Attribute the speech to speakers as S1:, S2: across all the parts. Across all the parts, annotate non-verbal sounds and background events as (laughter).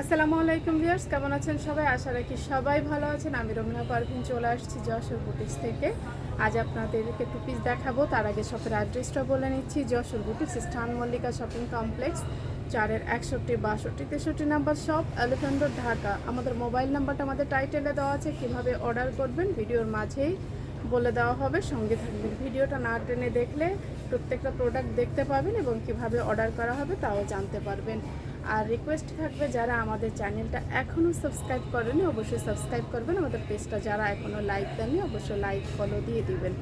S1: আসসালামু আলাইকুম ভিউয়ার্স, কেমন আছেন সবাই? আশা রাখি সবাই ভালো আছেন। আমি রমনা পারভিন চলে আসছি যশোর বুটিক্স থেকে। আজ আপনাদেরকে টু পিস দেখাবো। তার আগে শপের অ্যাড্রেসটা বলে নিচ্ছি। যশোর বুটিক্স স্থান মল্লিকা শপিং কমপ্লেক্স চারের একষট্টি, বাষট্টি, তেষট্টি number shop elephant road Dhaka. আমাদের মোবাইল নাম্বারটা আমাদের টাইটেলে দেওয়া আছে। কীভাবে অর্ডার করবেন ভিডিওর মাঝেই বলে দেওয়া হবে। সঙ্গে থাকবেন ভিডিওটা না টেনে দেখলে প্রত্যেকটা প্রোডাক্ট দেখতে পাবেন এবং কীভাবে অর্ডার করা হবে তাও জানতে পারবেন। আর রিকোয়েস্ট থাকবে যারা আমাদের চ্যানেলটা এখনও সাবস্ক্রাইব করেনি, অবশ্যই সাবস্ক্রাইব করবেন। আমাদের পেজটা যারা এখনও লাইক দেননি, অবশ্যই লাইক ফলো দিয়ে দিবেন।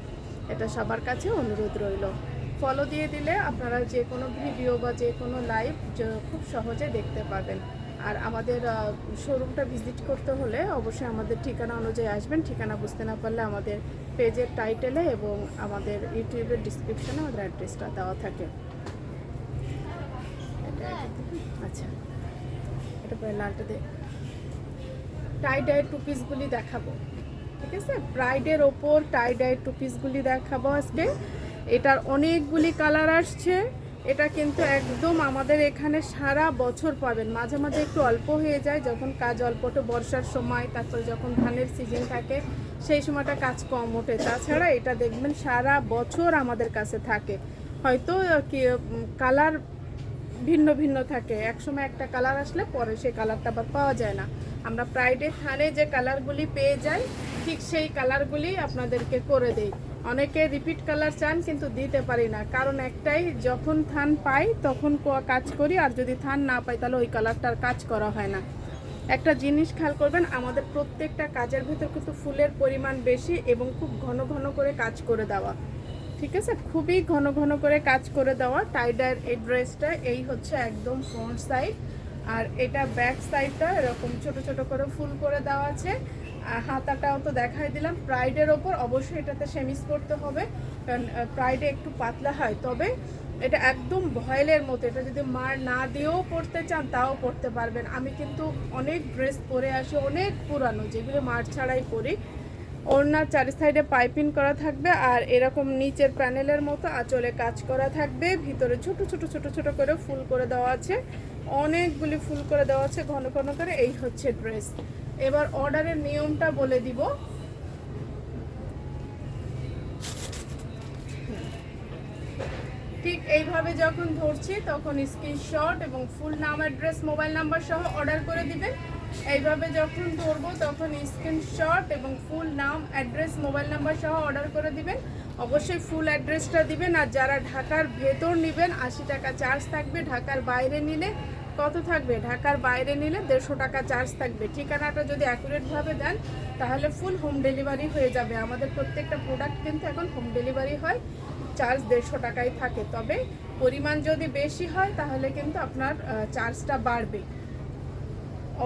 S1: এটা সবার কাছে অনুরোধ রইল। ফলো দিয়ে দিলে আপনারা যে কোনো ভিডিও বা যে কোনো লাইভ খুব সহজে দেখতে পাবেন। আর আমাদের শোরুমটা ভিজিট করতে হলে অবশ্যই আমাদের ঠিকানা অনুযায়ী আসবেন। ঠিকানা বুঝতে না পারলে আমাদের পেজের টাইটেলে এবং আমাদের ইউটিউবের ডিসক্রিপশনে আমাদের অ্যাড্রেসটা দেওয়া থাকে। আচ্ছা। এটা পরে লালটা দে। টাই ডাই টু পিসগুলি দেখাবো। ঠিক আছে? ব্রাইডের ওপর টাই ডাই টু পিসগুলি দেখাবো আজকে। এটার অনেকগুলি কালার আসছে। এটা কিন্তু একদম আমাদের এখানে সারা বছর পাবেন। মাঝে মাঝে একটু অল্প হয়ে যায়। যখন কাজ অল্পটা বর্ষার সময়, তারপরে যখন ধানের সিজন থাকে, সেই সময়টা কাজ কম ওঠে। তাছাড়া এটা দেখবেন সারা বছর আমাদের কাছে থাকে। হয়তো কি কালার ভিন্ন ভিন্ন থাকে। একসময় একটা কালার আসলে পরে সেই কালারটা আবার পাওয়া যায় না। আমরা প্রাইডে থানে যে কালারগুলি পেয়ে যাই, ঠিক সেই কালারগুলি আপনাদেরকে করে দেই। অনেকে রিপিট কালার চান কিন্তু দিতে পারি না। কারণ একটাই, যখন থান পাই তখন কাজ করি, আর যদি থান না পাই তাহলে ওই কালারটার কাজ করা হয় না। একটা জিনিস খেয়াল করবেন, আমাদের প্রত্যেকটা কাজের ভেতর কিন্তু ফুলের পরিমাণ বেশি এবং খুব ঘন ঘন করে কাজ করে দেওয়া। ঠিক আছে? খুবই ঘন ঘন করে কাজ করে দেওয়া। টাইডার এই ড্রেসটা এই হচ্ছে একদম ফ্রন্ট সাইড আর এটা ব্যাক সাইডটা এরকম ছোট ছোট করে ফুল করে দেওয়া আছে। হাতাটাও তো দেখাই দিলাম। প্রাইডের ওপর অবশ্যই এটাতে সেমিস করতে হবে। কারণ প্রাইডে একটু পাতলা হয়। তবে এটা একদম ভয়েলের মতো। এটা যদি মার না দিয়েও পড়তে চান, তাও পড়তে পারবেন। আমি কিন্তু অনেক ড্রেস পরে আসি, অনেক পুরানো, যেগুলো মার ছাড়াই পরি। ওড়নার চারি সাইডে পাইপিং করা থাকবে আর এরকম নিচের প্যানেলের মতো আঁচলে কাজ করা থাকবে। ভিতরে ছোট ছোট ছোট ছোট করে ফুল করে দেওয়া আছে। অনেকগুলি ফুল করে দেওয়া আছে, ঘন ঘন করে। এই হচ্ছে ড্রেস। এবার অর্ডারের নিয়মটা বলে দিব। ঠিক এইভাবে যখন ধরছি, তখন স্ক্রিনশট এবং ফুল নাম অ্যাড্রেস মোবাইল নাম্বার সহ অর্ডার করে দিবেন। এইভাবে যখন ধরবো, তখন স্ক্রিনশট এবং ফুল নাম অ্যাড্রেস মোবাইল নাম্বার সহ অর্ডার করে দিবেন। অবশ্যই ফুল অ্যাড্রেসটা দিবেন আর যারা ঢাকার ভেতর নেবেন, আশি টাকা চার্জ থাকবে। ঢাকার বাইরে নিলে কত থাকবে? ঢাকার বাইরে নিলে দেড়শো টাকা চার্জ থাকবে। ঠিকানাটা যদি অ্যাকুরেটভাবে দেন, তাহলে ফুল হোম ডেলিভারি হয়ে যাবে। আমাদের প্রত্যেকটা প্রোডাক্ট কিন্তু এখন হোম ডেলিভারি হয়। চার্জ দেড়শো টাকাই থাকে। তবে পরিমাণ যদি বেশি হয়, তাহলে কিন্তু আপনার চার্জটা বাড়বে।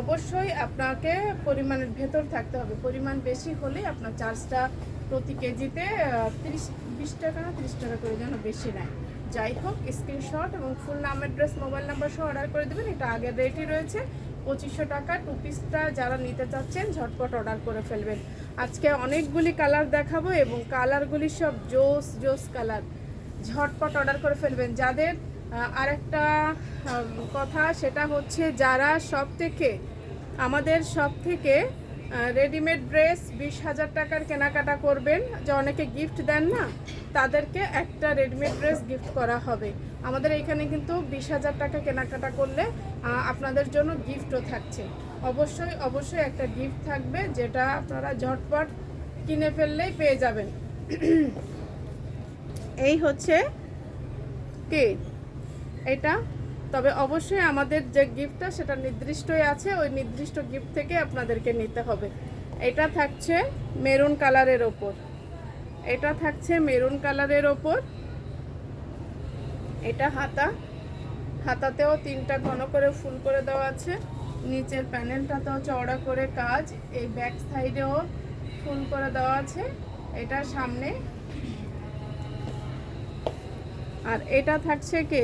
S1: অবশ্যই আপনাকে পরিমাণের ভেতর থাকতে হবে। পরিমাণ বেশি হলে আপনার চার্জটা প্রতি কেজিতে তিরিশ, বিশ টাকা না তিরিশ টাকা করে যেন বেশি নেয়। যাই হোক স্ক্রিনশট এবং ফুল নাম অ্যাড্রেস মোবাইল নাম্বার সহ অর্ডার করে দেবেন। এটা আগের রেটই রয়েছে। পঁচিশশো টাকা টু পিসটা যারা নিতে চাচ্ছেন, ঝটপট অর্ডার করে ফেলবেন। আজকে অনেকগুলি কালার দেখাবো এবং কালারগুলি সব জোস জোস কালার ঝটপট অর্ডার করে ফেলবেন। যাদের আহ, আরেকটা কথা সেটা হচ্ছে যারা সব থেকে আমাদের সব থেকে রেডিমেড ড্রেস বিশ হাজার টাকার কেনাকাটা করবেন যে অনেকে গিফট দেন না তাদেরকে একটা রেডিমেড ড্রেস গিফট করা হবে। আমাদের এখানে কিন্তু বিশ হাজার টাকা কেনাকাটা করলে আপনাদের জন্য গিফটও থাকছে। অবশ্যই অবশ্যই একটা গিফট থাকবে যেটা আপনারা ঝটপট কিনে ফেললেই পেয়ে যাবেন। (clears throat) এই হচ্ছে কি? এটা। তবে অবশ্যই আমাদের যে গিফটটা, সেটা নির্দিষ্টই আছে। ওই নির্দিষ্ট গিফট থেকে আপনাদেরকে নিতে হবে। এটা থাকছে মেরুন কালারের ওপর। এটা থাকছে মেরুন কালারের ওপর। এটা হাতা। হাতাতেও তিনটা ঘন করে ফুল করে দেওয়া আছে। নিচের প্যানেলটাতেও চওড়া করে কাজ। এই ব্যাক সাইডেও ফুল করে দেওয়া আছে। এটা সামনে। আর এটা থাকছে কে?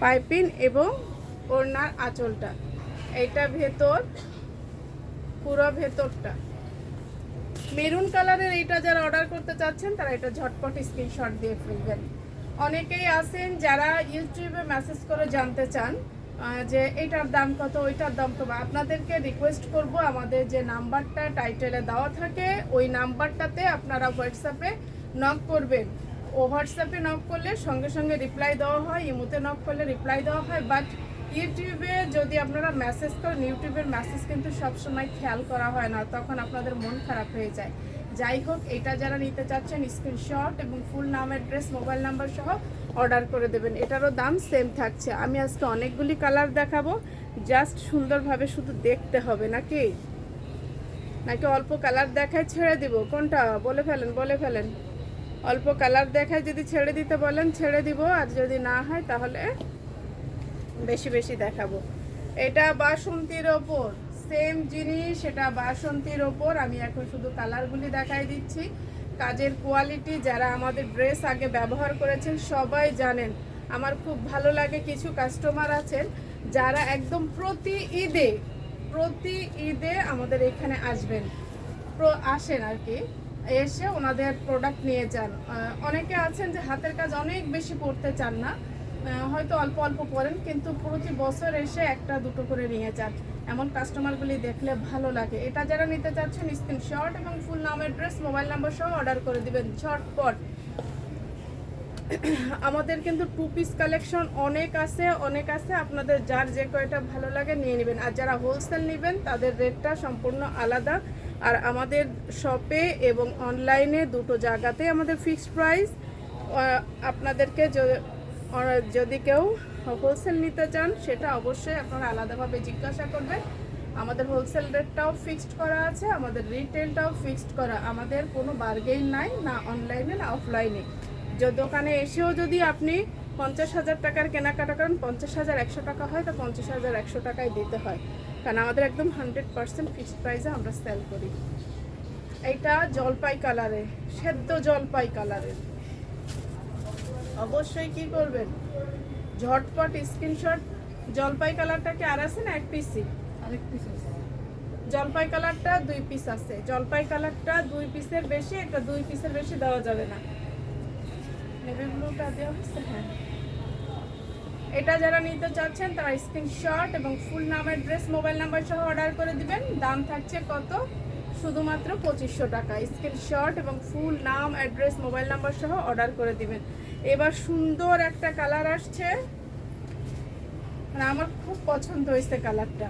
S1: পাইপিং এবং ওড়নার আঁচলটা। এইটা ভেতর, পুরো ভেতরটা। মেরুন কালারের এইটা যারা অর্ডার করতে চাচ্ছেন, তারা এটা ঝটপট স্ক্রিনশট দিয়ে ফেলবেন। অনেকেই আছেন যারা ইউটিউবে মেসেজ করে জানতে চান যে এটার দাম কত, ওইটার দাম কত। আপনাদেরকে রিকোয়েস্ট করব, আমাদের যে নাম্বারটা টাইটেলে দেওয়া থাকে, ওই নাম্বারটাতে আপনারা হোয়াটসঅ্যাপে নক করবেন। ও হোয়াটসঅ্যাপে নক করলে সঙ্গে সঙ্গে রিপ্লাই দেওয়া হয়, ইমোতে নক করলে রিপ্লাই দেওয়া হয় বাট ইউটিউবে যদি আপনারা মেসেজ করেন ইউটিউবের মেসেজ কিন্তু সবসময় খেয়াল করা হয় না, তখন আপনাদের মন খারাপ হয়ে যায়। যাই হোক, এটা যারা নিতে চাচ্ছেন স্ক্রিনশট এবং ফুল নাম অ্যাড্রেস মোবাইল নাম্বার সহ অর্ডার করে দেবেন। এটারও দাম সেম থাকছে। আমি আজকে অনেকগুলি কালার দেখাবো জাস্ট সুন্দরভাবে শুধু দেখতে হবে, নাকি? নাকি অল্প কালার দেখায় ছেড়ে দিব? কোনটা? বলে ফেলেন বলে ফেলেন। অল্প কালার দেখায় যদি ছেড়ে দিতে বলেন, ছেড়ে দিব। আর যদি না হয়, তাহলে বেশি বেশি দেখাবো। এটা বাসন্তীর ওপর। সেম জিনিস, এটা বাসন্তীর ওপর। আমি এখন শুধু কালারগুলি দেখাই দিচ্ছি। কাজের কোয়ালিটি, যারা আমাদের ড্রেস আগে ব্যবহার করেছেন, সবাই জানেন। আমার খুব ভালো লাগে, কিছু কাস্টমার আছেন, যারা একদম প্রতি ঈদে প্রতি ঈদে আমাদের এখানে আসবেন। আসেন আর কি। এসে ওনাদের প্রোডাক্ট নিয়ে যান। অনেকে আছেন যে হাতের কাজ অনেক বেশি করতে চান না। হয়তো অল্প অল্প পরেন কিন্তু প্রতি বছর এসে একটা দুটো করে নিয়ে যান। এমন কাস্টমারগুলি দেখলে ভালো লাগে। এটা যারা নিতে চাচ্ছেন স্ক্রিনশট এবং ফুল নাম অ্যাড্রেস মোবাইল নাম্বার সহ অর্ডার করে দিবেন, ঝটপট। আমাদের কিন্তু টু পিস কালেকশন অনেক আছে অনেক আছে। আপনাদের যার যে কয়টা ভালো লাগে নিয়ে নেবেন। আর যারা হোলসেল নেবেন, তাদের রেটটা সম্পূর্ণ আলাদা। আর আমাদের শপে এবং অনলাইনে দুটো জায়গাতে আমাদের ফিক্সড প্রাইস আপনাদেরকে যদি কেউ হোলসেল নিতে চান, সেটা অবশ্যই আপনারা আলাদাভাবে জিজ্ঞাসা করবেন। আমাদের হোলসেল রেটটাও ফিক্সড করা আছে, আমাদের রিটেলটাও ফিক্সড করা। আমাদের কোনো বার্গেইন নাই, না অনলাইনে না অফলাইনে দোকানে এসেও যদি আপনি পঞ্চাশ হাজার টাকার কেনাকাটা করেন, পঞ্চাশ হাজার একশো টাকা হয়, তো পঞ্চাশ হাজার একশো টাকায় দিতে হয়। কারণ আমাদের একদম হান্ড্রেড পার্সেন্ট ফিক্সড প্রাইসে আমরা সেল করি। এইটা জলপাই কালারে সেদ্ধ জলপাই কালারের অবশ্যই কি করবেন? ঝটপট স্ক্রিনশট জলপাই কালারটা কি আর আছে না এক পিসি
S2: আরেক পিস
S1: জলপাই কালারটা দুই পিস আছে। জলপাই কালারটা দুই পিসের বেশি এটা দুই পিসের বেশি দেওয়া যাবে না। নেভি ব্লুটা দেওয়া হচ্ছে হ্যাঁ। এটা যারা নিতে চাচ্ছেন, তারা স্ক্রিনশট এবং ফুল নাম অ্যাড্রেস মোবাইল নাম্বার সহ অর্ডার করে দিবেন। দাম থাকছে কত? শুধুমাত্র পঁচিশশো টাকা। স্ক্রিনশট এবং ফুল নাম অ্যাড্রেস মোবাইল নাম্বার সহ অর্ডার করে দিবেন। এবার সুন্দর একটা কালার আসছে। মানে আমার খুব পছন্দ হয়েছে কালারটা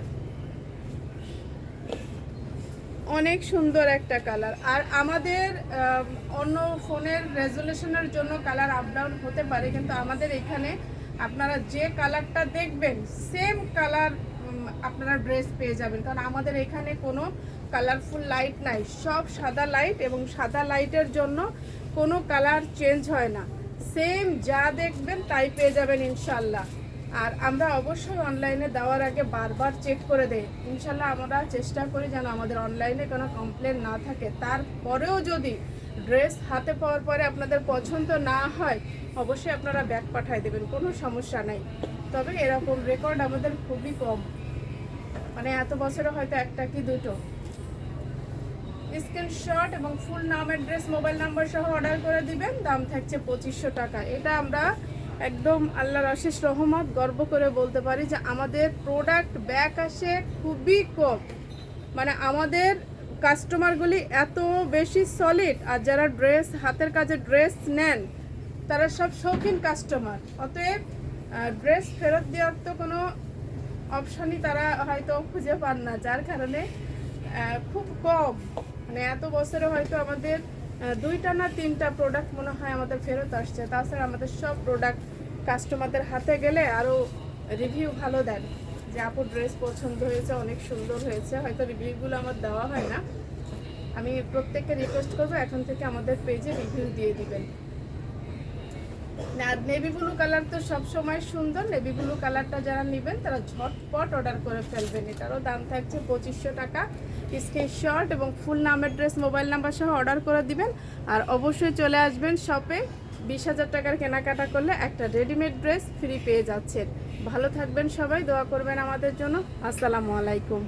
S1: অনেক সুন্দর একটা কালার আর আমাদের অন্য ফোনের রেজুলেশনের জন্য কালার আপ ডাউন হতে পারে, কিন্তু আমাদের এখানে আপনারা যে কালারটা দেখবেন সেম কালার আপনারা ড্রেস পেয়ে যাবেন। কারণ আমাদের এখানে কোনো কালারফুল লাইট নাই। সব সাদা লাইট এবং সাদা লাইটের জন্য কোনো কালার চেঞ্জ হয় না। সেম যা দেখবেন, তাই পেয়ে যাবেন ইনশাল্লাহ। আর আমরা অবশ্যই অনলাইনে দেওয়ার আগে বারবার চেক করে দেই। ইনশাল্লাহ আমরা চেষ্টা করি যেন আমাদের অনলাইনে কোনো কমপ্লেন না থাকে। তারপরেও যদি ড্রেস হাতে পাওয়ার পরে আপনাদের পছন্দ না হয়, অবশ্যই আপনারা ব্যাগ পাঠিয়ে দেবেন, কোনো সমস্যা নাই। তবে এরকম রেকর্ড আমাদের খুবই কম। মানে এত বছরে হয়তো একটা কি দুটো। স্ক্রিনশট এবং ফুল নাম অ্যাড্রেস মোবাইল নাম্বার সহ অর্ডার করে দিবেন, দাম থাকছে পঁচিশশো টাকা। এটা আমরা একদম আল্লাহর অশেষ রহমত গর্ব করে বলতে পারি যে আমাদের প্রোডাক্ট ব্যাক আসে খুবই কম। মানে আমাদের কাস্টমারগুলি এত বেশি সলিড আর যারা ড্রেস হাতের কাজে ড্রেস নেন, তারা সব শৌখিন কাস্টমার অতএব ড্রেস ফেরত দেওয়ার তো কোনো অপশনই তারা হয়তো খুঁজে পান না। যার কারণে খুব কম। মানে এত বছরে হয়তো আমাদের দুইটা না তিনটা প্রোডাক্ট মনে হয় আমাদের ফেরত আসছে। তাছাড়া আমাদের সব প্রোডাক্ট কাস্টমারদের হাতে গেলে আরও রিভিউ ভালো দেন। যে ড্রেস পছন্দ হয়েছে, অনেক সুন্দর হয়েছে, হয়তো রিভিউগুলো আমার দেওয়া হয় না। আমি প্রত্যেককে রিকোয়েস্ট করব, এখন থেকে আমাদের পেজে রিভিউ দিয়ে দিবেন। আর নেভি ব্লু কালার তো সব সময় সুন্দর নেভি ব্লু কালারটা যারা নেবেন, তারা ঝটপট অর্ডার করে ফেলবেন। এটারও দাম থাকছে পঁচিশশো টাকা। স্ক্রিনশট এবং ফুল নাম অ্যাড্রেস মোবাইল নাম্বার সহ অর্ডার করে দিবেন। আর অবশ্যই চলে আসবেন শপে বিশ হাজার টাকার কেনাকাটা করলে একটা রেডিমেড ড্রেস ফ্রি পেয়ে যাচ্ছেন। ভালো থাকবেন সবাই দোয়া করবেন আমাদের জন্য। আসসালামু আলাইকুম।